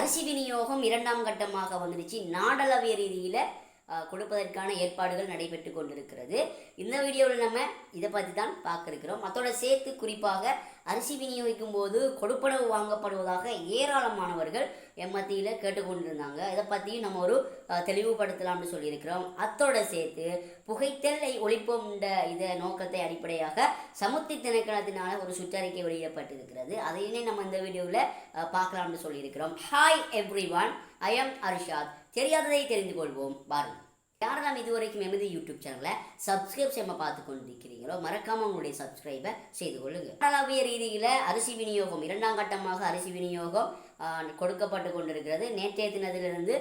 அரிசி விநியோகம் இரண்டாம் கட்டமாக வந்துடுச்சு. நாடளவிய ரீதியில் கொடுப்பதற்கான ஏற்பாடுகள் நடைபெற்று கொண்டிருக்கிறது. இந்த வீடியோவில் நம்ம இதை பற்றி தான் பார்க்க இருக்கிறோம். அதோட சேர்த்து குறிப்பாக அரிசி விநியோகிக்கும் போது கொடுப்பனவு வாங்கப்படுவதாக ஏராளமானவர்கள் என் மத்தியில் கேட்டுக்கொண்டிருந்தாங்க. இதை பற்றியும் நம்ம ஒரு தெளிவுபடுத்தலாம்னு சொல்லியிருக்கிறோம். அத்தோட சேர்த்து புகைத்தலை ஒழிப்போம் என்ற இத நோக்கத்தை அடிப்படையாக சமுத்தி திணைக்களத்தினால ஒரு சுற்றறிக்கை வெளியிடப்பட்டிருக்கிறது. அதையுமே நம்ம இந்த வீடியோவில் பார்க்கலாம்னு சொல்லியிருக்கிறோம். Hi everyone I am Arshad தெரியாததை தெரிந்து கொள்வோம். பாருங்கள் யாரெல்லாம் இதுவரைக்கும் எமது யூடியூப் சேனலை சப்ஸ்கிரைப் செய்யாம பார்த்து கொண்டிருக்கிறீங்களோ மறக்காமல் உங்களுடைய சப்ஸ்கிரைபை செய்து கொள்ளுங்கள் அளவிய ரீதியில் அரிசி விநியோகம் இரண்டாம் கட்டமாக அரிசி விநியோகம் கொடுக்கப்பட்டு கொண்டிருக்கிறது. நேற்றைய தினத்திலிருந்து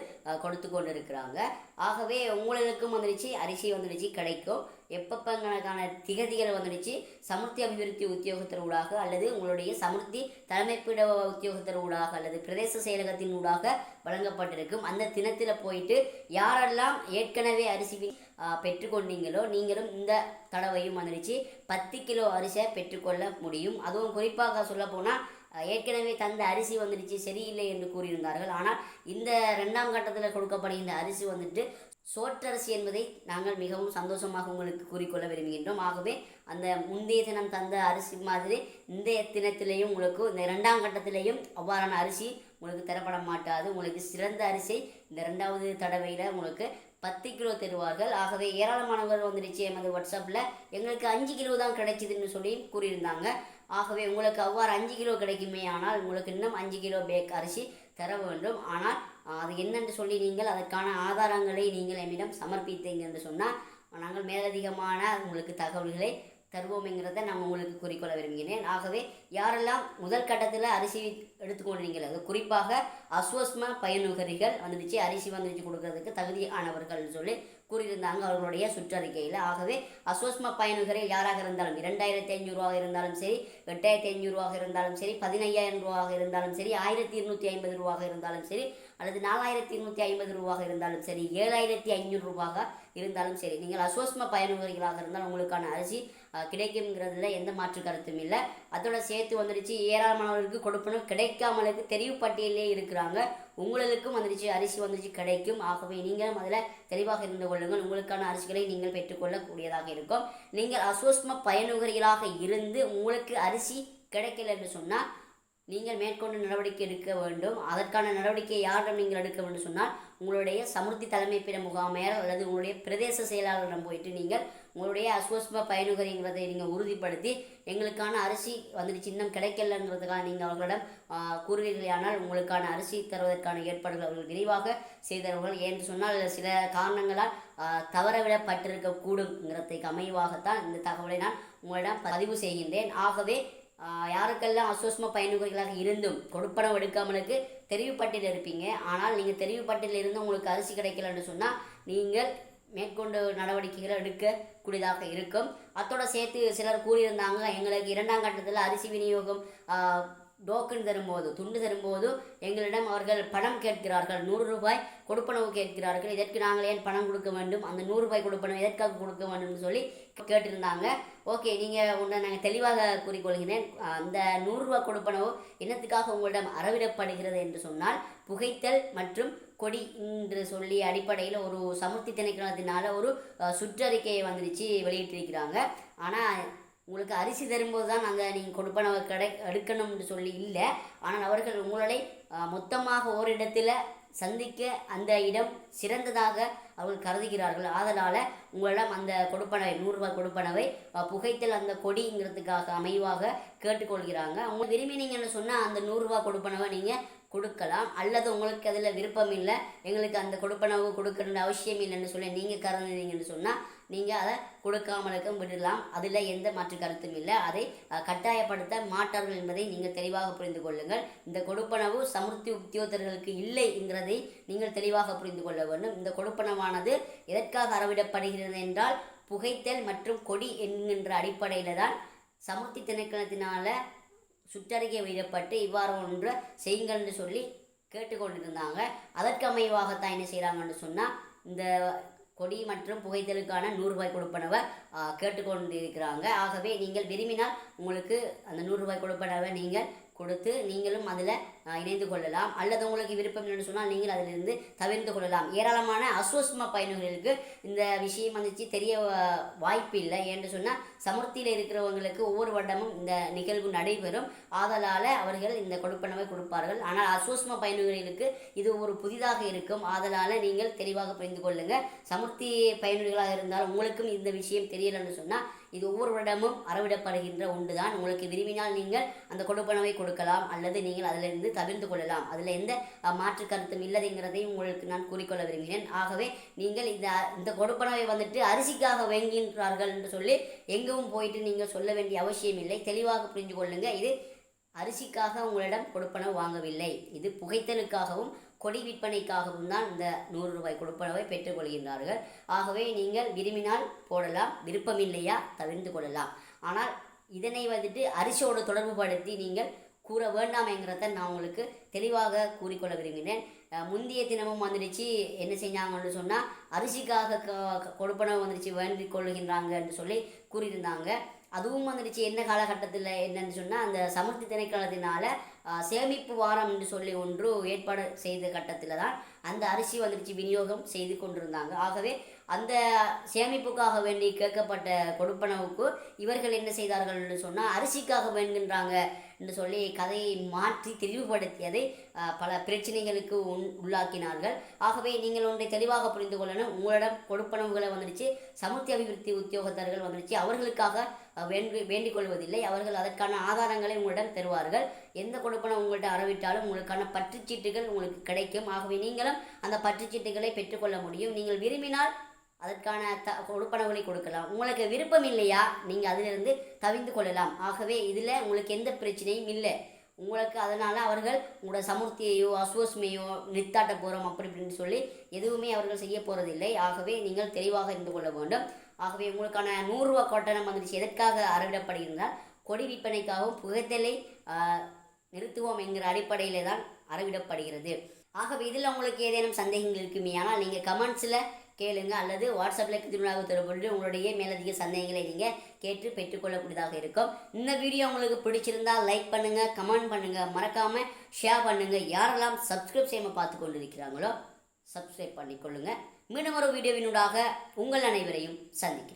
கொடுத்து கொண்டிருக்கிறாங்க. ஆகவே உங்களுக்கும் வந்துடுச்சு அரிசி வந்துடுச்சு கிடைக்கும். எப்பப்பங்களுக்கான திகதிகள் வந்துடுச்சு. சமுர்த்தி அபிவிருத்தி உத்தியோகத்தர் ஊடாக அல்லது உங்களுடைய சமுர்த்தி தலைமைப்பிட உத்தியோகத்தர் ஊடாக அல்லது பிரதேச செயலகத்தின் ஊடாக வழங்கப்பட்டிருக்கும். அந்த தினத்தில் போயிட்டு யாரெல்லாம் ஏற்கனவே அரிசி பெற்றுக்கொண்டீங்களோ நீங்களும் இந்த தடவையும் வந்துடுச்சு. பத்து கிலோ அரிசியை பெற்றுக்கொள்ள முடியும். அதுவும் குறிப்பாக சொல்ல போனால் ஏற்கனவே தந்த அரிசி வந்துடுச்சு சரியில்லை என்று கூறியிருந்தார்கள். ஆனால் இந்த ரெண்டாம் கட்டத்தில் கொடுக்கப்படுகின்ற அரிசி வந்துட்டு சோற்றரிசி என்பதை நாங்கள் மிகவும் சந்தோஷமாக உங்களுக்கு கூறிக்கொள்ள விரும்புகின்றோம். ஆகவே அந்த முந்தைய தினம் தந்த அரிசி மாதிரி இந்த தினத்திலையும் உங்களுக்கு இந்த இரண்டாம் கட்டத்திலேயும் அவ்வாறான அரிசி உங்களுக்கு தரப்பட மாட்டாது. உங்களுக்கு சிறந்த அரிசி இந்த ரெண்டாவது தடவையில் உங்களுக்கு பத்து கிலோ தருவார்கள். ஆகவே ஏராளமானவர் வந்துடுச்சு எமது வாட்ஸ்அப்பில் எங்களுக்கு அஞ்சு கிலோ தான் கிடைச்சிதுன்னு சொல்லி கூறியிருந்தாங்க. ஆகவே உங்களுக்கு அவ்வாறு அஞ்சு கிலோ கிடைக்குமே ஆனால் உங்களுக்கு இன்னும் அஞ்சு கிலோ பேக் அரிசி தர வேண்டும். ஆனால் அது என்னென்று சொல்லி நீங்கள் அதற்கான ஆதாரங்களை நீங்கள் என்னிடம் சமர்ப்பித்தீங்க என்று சொன்னால் நாங்கள் மேலதிகமான உங்களுக்கு தகவல்களை தருவோம்ங்கிறத நான் உங்களுக்கு குறிக்கொள்ள விரும்புகிறேன். ஆகவே யாரெல்லாம் முதல் கட்டத்தில் அரிசி எடுத்துக்கொண்டிருக்கீங்களோ அது குறிப்பாக அஸ்வஸ்ம பயனுகரிகள் வந்துடுச்சு அரிசி வந்துடுச்சு கொடுக்கறதுக்கு தகுதியானவர்கள்னு சொல்லி கூறியிருந்தாங்க அவர்களுடைய சுற்றறிக்கையில். ஆகவே அஸ்வஸ்ம பயனுகரில் யாராக இருந்தாலும் இரண்டாயிரத்தி ஐநூறுரூவாக இருந்தாலும் சரி எட்டாயிரத்தி ஐநூறுரூவாக இருந்தாலும் சரி பதினையாயிரம் ரூபாவாக இருந்தாலும் சரி ஆயிரத்தி இருநூற்றி ஐம்பது ரூபாவாக இருந்தாலும் சரி அல்லது நாலாயிரத்தி இருநூற்றி ஐம்பது ரூபாக இருந்தாலும் சரி ஏழாயிரத்தி ஐநூறு ரூபாக இருந்தாலும் சரி நீங்கள் அசோஸ்ம பயனுகரிகளாக இருந்தால் உங்களுக்கான அரிசி கிடைக்குங்கிறதுல எந்த மாற்று கருத்தும் இல்லை. அதோட சேர்த்து வந்துடுச்சு ஏராளமானவர்களுக்கு கொடுப்பனும் கிடைக்காமலுக்கு தெரிவு பட்டியலே இருக்கிறாங்க. உங்களுக்கும் வந்துடுச்சு அரிசி வந்துடுச்சு கிடைக்கும். ஆகவே நீங்களும் அதில் தெளிவாக இருந்து கொள்ளுங்கள். உங்களுக்கான அரிசிகளை நீங்கள் பெற்றுக்கொள்ளக்கூடியதாக இருக்கும். நீங்கள் அசோஸ்ம பயனுகரிகளாக இருந்து உங்களுக்கு அரிசி கிடைக்கல என்று சொன்னால் நீங்கள் மேற்கொண்டு நடவடிக்கை எடுக்க வேண்டும். அதற்கான நடவடிக்கையை யாரிடம் நீங்கள் எடுக்க வேண்டும் சொன்னால் உங்களுடைய சமுர்த்தி தலைமைப்பிட முகாமையர் அல்லது உங்களுடைய பிரதேச செயலாளரிடம் போயிட்டு நீங்கள் உங்களுடைய அசுவஸ்ம பயனுகரிங்கிறதை நீங்கள் உறுதிப்படுத்தி எங்களுக்கான அரிசி வந்துட்டு இன்னும் கிடைக்கலங்கிறதுக்காக நீங்கள் அவர்களிடம் கூறுவீர்களானால் உங்களுக்கான அரிசி தருவதற்கான ஏற்பாடுகள் அவர்கள் விரிவாக செய்தவர்கள். ஏன்னு சொன்னால் சில காரணங்களால் தவறவிடப்பட்டிருக்கக்கூடும்ங்கிறதை அமைவாகத்தான் இந்த தகவலை நான் உங்களிடம் பதிவு செய்கின்றேன். ஆகவே யாருக்கெல்லாம் அஸ்வஸ்ம பயணிகளாக இருந்தும் கொடுப்பனம் எடுக்காமலுக்கு தெரிவுப்பட்டியில் இருப்பீங்க. ஆனால் நீங்கள் தெரிவுப்பட்டியில் இருந்து உங்களுக்கு அரிசி கிடைக்கலன்னு சொன்னால் நீங்கள் மேற்கொண்டு நடவடிக்கைகளை எடுக்கக்கூடியதாக இருக்கும். அத்தோட சேர்த்து சிலர் கூறியிருந்தாங்க எங்களுக்கு இரண்டாம் கட்டத்தில் அரிசி விநியோகம் டோக்கன் தரும்போது துண்டு தரும்போது எங்களிடம் அவர்கள் பணம் கேட்கிறார்கள். நூறு ரூபாய் கொடுப்பனவு கேட்கிறார்கள். இதற்கு நாங்கள் ஏன் பணம் கொடுக்க வேண்டும்? அந்த நூறு ரூபாய் கொடுப்பனவு எதற்காக கொடுக்க வேண்டும்னு சொல்லி கேட்டிருந்தாங்க. ஓகே நீங்கள் உன்னை நாங்கள் தெளிவாக கூறிக்கொள்கிறேன். அந்த நூறுரூவா கொடுப்பனவு இனத்துக்காக உங்களிடம் அறவிடப்படுகிறது என்று சொன்னால் புகைத்தல் மற்றும் கொடி என்று சொல்லி அடிப்படையில் ஒரு சமுர்த்தி திணைக்களத்தினால ஒரு சுற்றறிக்கையை வந்துடுச்சு வெளியிட்டிருக்கிறாங்க. ஆனால் உங்களுக்கு அரிசி தரும்போது தான் நாங்கள் நீங்கள் கொடுப்பனவை கடை எடுக்கணும்னு சொல்லி இல்லை. ஆனால் அவர்கள் உங்களை மொத்தமாக ஓரிடத்தில் சந்திக்க அந்த இடம் சிறந்ததாக அவர்கள் கருதுகிறார்கள். ஆதலால் உங்களிடம் அந்த கொடுப்பனவை நூறுரூவா கொடுப்பனவை புகைத்தல் அந்த கொடிங்கிறதுக்காக அமைவாக கேட்டுக்கொள்கிறாங்க. அவங்க விரும்பினீங்கன்னு சொன்னால் அந்த நூறுரூவா கொடுப்பனவை நீங்கள் கொடுக்கலாம். அல்லது உங்களுக்கு அதில் விருப்பம் இல்லை எங்களுக்கு அந்த கொடுப்பனவு கொடுக்கணுன்ற அவசியம் இல்லைன்னு சொல்லி நீங்கள் கருதுனீங்கன்னு சொன்னால் நீங்கள் அதை கொடுக்காமலுக்கும் விடலாம். அதில் எந்த மாற்று கருத்தும் இல்லை. அதை கட்டாயப்படுத்த மாட்டார்கள் என்பதை நீங்கள் தெளிவாக புரிந்து கொள்ளுங்கள். இந்த கொடுப்பனவு சமுர்த்தி உத்தியோகத்தர்களுக்கு இல்லைங்கிறதை நீங்கள் தெளிவாக புரிந்து கொள்ள வேண்டும். இந்த கொடுப்பனவானது எதற்காக அறவிடப்படுகிறது என்றால் புகைத்தல் மற்றும் கொடி என்கின்ற அடிப்படையில் தான் சமுர்த்தி திணைக்களத்தினால் சுற்றறிக்கை வெளியிடப்பட்டு இவ்வாறு ஒன்று என்று சொல்லி கேட்டுக்கொண்டிருந்தாங்க. அதற்கு அமைவாகத்தான் என்ன செய்கிறாங்கன்னு சொன்னால் இந்த கொடி மற்றும் புகைத்தலுக்கான நூறுரூபாய் கொடுப்பனவை கேட்டுக்கொண்டிருக்கிறாங்க. ஆகவே நீங்கள் விரும்பினால் உங்களுக்கு அந்த நூறுரூபாய் கொடுப்பனவை நீங்கள் கொடுத்து நீங்களும் அதில் இணைந்து கொள்ளலாம். அல்லது உங்களுக்கு விருப்பம் என்று சொன்னால் நீங்கள் அதிலிருந்து தவிர்த்து கொள்ளலாம். ஏராளமான அஸ்வஸ்ம பயணிகளுக்கு இந்த விஷயம் வந்துச்சு தெரிய வாய்ப்பு இல்லை. என்று சொன்னால் சமூர்த்தியில் இருக்கிறவங்களுக்கு ஒவ்வொரு வருடமும் இந்த நிகழ்வு நடைபெறும். ஆதலால் அவர்கள் இந்த கொடுப்பனவை கொடுப்பார்கள். ஆனால் அசோஸ்ம பயணிகளுக்கு இது ஒரு புதிதாக இருக்கும். ஆதலால் நீங்கள் தெளிவாக புரிந்து கொள்ளுங்கள் சமுர்த்தி பயணிகளாக இருந்தால் உங்களுக்கும் இந்த விஷயம் தெரியலன்னு சொன்னால் இது ஒவ்வொரு வருடமும் அறவிடப்படுகின்ற ஒன்றுதான். உங்களுக்கு விரும்பினால் நீங்கள் அந்த கொடுப்பனவை கொடுக்கலாம் அல்லது நீங்கள் அதிலிருந்து தவிர்த்து கொள்ளலாம். அதில் எந்த மாற்று கருத்தும் இல்லைங்கிறதையும் உங்களுக்கு நான் கூறிக்கொள்ள விரும்புகிறேன் ஆகவே நீங்கள் இந்த இந்த கொடுப்பனவை வந்துட்டு அரிசிக்காக வாங்குகின்றார்கள் என்று சொல்லி எங்கும் போயிட்டு நீங்கள் சொல்ல வேண்டிய அவசியம் இல்லை. தெளிவாக புரிந்து கொள்ளுங்கள் இது அரிசிக்காக உங்களிடம் கொடுப்பனவு வாங்கவில்லை. இது புகைத்தலுக்காகவும் கொடி விற்பனைக்காகவும் தான் இந்த நூறு ரூபாய் கொடுப்பனவை பெற்றுக்கொள்கின்றார்கள் ஆகவே நீங்கள் விரும்பினால் போடலாம் விருப்பமில்லையா தவிர்த்து கொள்ளலாம். ஆனால் இதனை வந்துட்டு அரிசியோடு தொடர்புபடுத்தி நீங்கள் கூற வேண்டாம்ங்கிறத நான் உங்களுக்கு தெளிவாக கூறிக்கொள்ள விரும்பினேன். முந்தைய தினமும் வந்துடுச்சு என்ன செஞ்சாங்கன்னு சொன்னால் அரிசிக்காக க- கொடுப்பனவு வந்துடுச்சு வேண்டிக் கொள்கின்றாங்கன்னு சொல்லி கூறியிருந்தாங்க. அதுவும் வந்துடுச்சு. என்ன காலகட்டத்தில் என்னன்னு சொன்னால் அந்த சமர்த்தி திணைக்களத்தினால சேமிப்பு வாரம் என்று சொல்லி ஒன்று ஏற்பாடு செய்த கட்டத்தில் தான் அந்த அரிசி வந்துடுச்சு விநியோகம் செய்து கொண்டிருந்தாங்க. ஆகவே அந்த சேமிப்புக்காக வேண்டி கேட்கப்பட்ட கொடுப்பனவுக்கு இவர்கள் என்ன செய்தார்கள் என்று சொன்னால் அரிசிக்காக வேண்டுகின்றாங்க என்று சொல்லி கதையை மாற்றி தெளிவுபடுத்தியதை பல பிரச்சனைகளுக்கு உன் உள்ளாக்கினார்கள். ஆகவே நீங்கள் ஒன்றை தெளிவாக புரிந்து கொள்ளணும். உங்களிடம் கொடுப்பனவுகளை வந்துடுச்சு சமுர்த்தி அபிவிருத்தி உத்தியோகத்தர்கள் வந்துடுச்சு. அவர்களுக்காக வேண்டி வேண்டிக் கொள்வதில்லை அவர்கள் அதற்கான ஆதாரங்களை உங்களிடம் தருவார்கள். எந்த கொடுப்பனம் உங்கள்கிட்ட அறவிட்டாலும் உங்களுக்கான பற்றுச்சீட்டுகள் உங்களுக்கு கிடைக்கும். ஆகவே நீங்களும் அந்த பற்றுச்சீட்டுகளை பெற்றுக்கொள்ள முடியும். நீங்கள் விரும்பினால் அதற்கான த கொடுப்பனவுகளை கொடுக்கலாம். உங்களுக்கு விருப்பம் இல்லையா? நீங்கள் அதிலிருந்து தவிர்ந்து கொள்ளலாம். ஆகவே இதில் உங்களுக்கு எந்த பிரச்சனையும் இல்லை. உங்களுக்கு அதனால் அவர்கள் உங்களோட சமுர்த்தியையோ அஸ்வஸ்மையோ நித்தாட்ட போகிறோம் அப்படி இப்படின்னு சொல்லி எதுவுமே அவர்கள் செய்ய போகிறதில்லை ஆகவே நீங்கள் தெளிவாக இருந்து கொள்ள வேண்டும். ஆகவே உங்களுக்கான நூறுரூவா கட்டணம் வந்துடுச்சு. எதற்காக அறவிடப்படுகிறதால் கொடி விற்பனைக்காகவும் புகைத்தலை நிறுத்துவோம் என்கிற அடிப்படையில் தான் அறவிடப்படுகிறது. ஆகவே இதில் உங்களுக்கு ஏதேனும் சந்தேகங்கள் இருக்குமே? ஆனால் நீங்கள் கமெண்ட்ஸில் கேளுங்க. அல்லது வாட்ஸ்அப்பில் திருவிழாவை தொடர்பு உங்களுடைய மேலதிக சந்தேகங்களை நீங்கள் கேட்டு பெற்றுக்கொள்ளக்கூடியதாக இருக்கும். இந்த வீடியோ உங்களுக்கு பிடிச்சிருந்தா லைக் பண்ணுங்கள் கமெண்ட் பண்ணுங்கள் மறக்காமல் ஷேர் பண்ணுங்கள் யாரெல்லாம் சப்ஸ்கிரைப் செய்யாமல் பார்த்து கொண்டு இருக்கிறாங்களோ சப்ஸ்கிரைப் பண்ணிக்கொள்ளுங்கள் மீண்டும் ஒரு வீடியோவினூடாக உங்கள் அனைவரையும் சந்திக்கிறேன்.